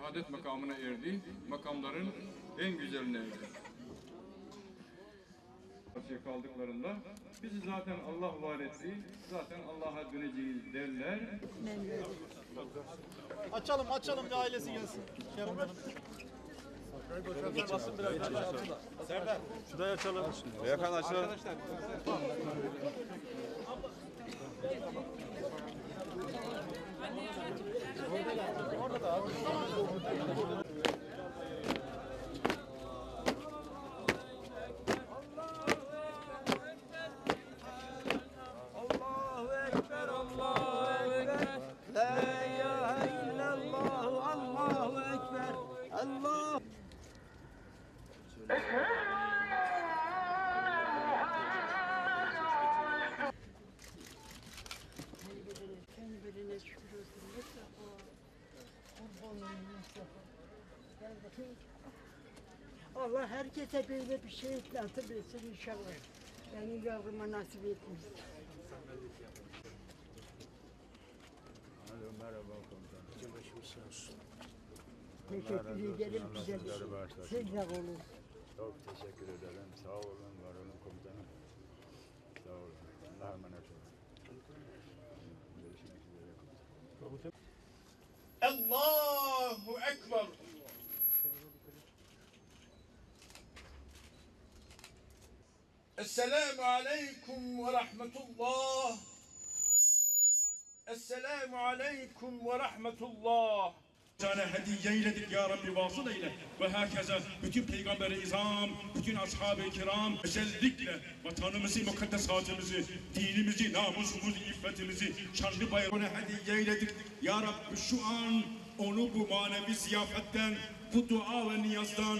saadet makamına erdi. Makamların en güzeline erdi. Karşıya kaldıklarında bizi zaten Allah var etti. Zaten Allah'a döneceğiz derler. Açalım açalım bir ailesi gelsin. Şey yapalım. Serdar. Şurayı açalım. Yakan açalım. Allahu Allah herkese böyle bir şey nasip etsin inşallah. Benim yavruma nasip etmiş. Teşekkür ederim bize. Siz de olun. Çok teşekkür ederim. Sağ olun, var olun komutanım. Sağ olun. Allah'a emanet olun. Görüşmek üzere. Allahu Esselamu Aleyküm ve Rahmetullah. Esselamu Aleyküm ve Rahmetullah. Sana hediye eyledik ya Rabbi vasıl eyle. Ve herkese bütün peygamber-i izam, bütün ashab-ı kiram, özellikle vatanımızı, mukaddesatımızı, dinimizi, namusumuzu, iffetimizi, şanlı bayrağını hediye eyledik. Ya Rabbi şu an onu bu manevi ziyafetten, bu dua ve niyazdan